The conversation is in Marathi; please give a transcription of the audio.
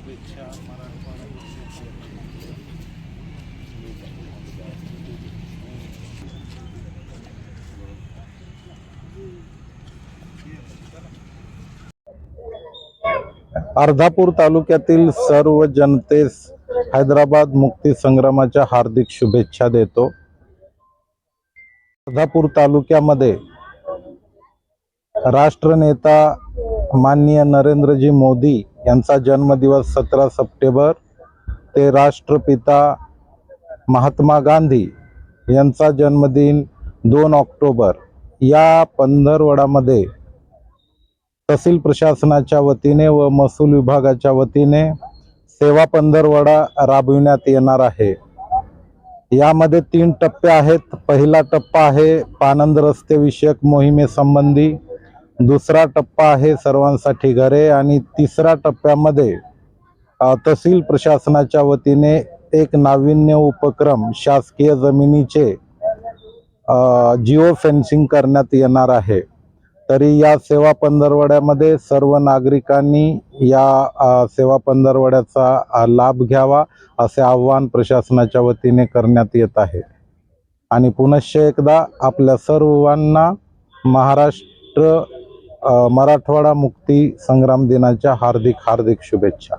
शुभेच्छा मराठवाडा अर्धापूर तालुक्यातील सर्व जनतेस हैदराबाद मुक्ती संग्रामाच्या हार्दिक शुभेच्छा देतो. अर्धापूर तालुक्यामध्ये राष्ट्रनेता माननीय नरेंद्रजी मोदी यांचा जन्मदिवस सतरा सप्टेंबर ते राष्ट्रपिता महात्मा गांधी यांचा जन्मदिन दोन ऑक्टोबर. या पंधरवडामध्ये तहसील प्रशासनाच्या वतीने व महसूल विभागाच्या वतीने सेवा पंधरवडा राबविण्यात येणार आहे. यामध्ये तीन टप्पे आहेत. पहिला टप्पा आहे पानंद रस्ते विषयक मोहिमेसंबंधी. दुसरा टप्पा आहे सर्वांसाठी घरे आणि तिसऱ्या टप्प्यामध्ये तहसील प्रशासनाच्या वतीने एक नाविन्य उपक्रम शासकीय जमिनीचे जिओ फेन्सिंग करण्यात येणार आहे. तरी या सेवा पंधरवड्यामध्ये सर्व नागरिकांनी या सेवा पंधरवड्याचा लाभ घ्यावा असे आव्हान प्रशासनाच्या वतीने करण्यात येत आहे. आणि पुनश्च एकदा आपल्या सर्वांना महाराष्ट्र मराठवाडा मुक्ती संग्राम दिनाच्या हार्दिक हार्दिक शुभेच्छा.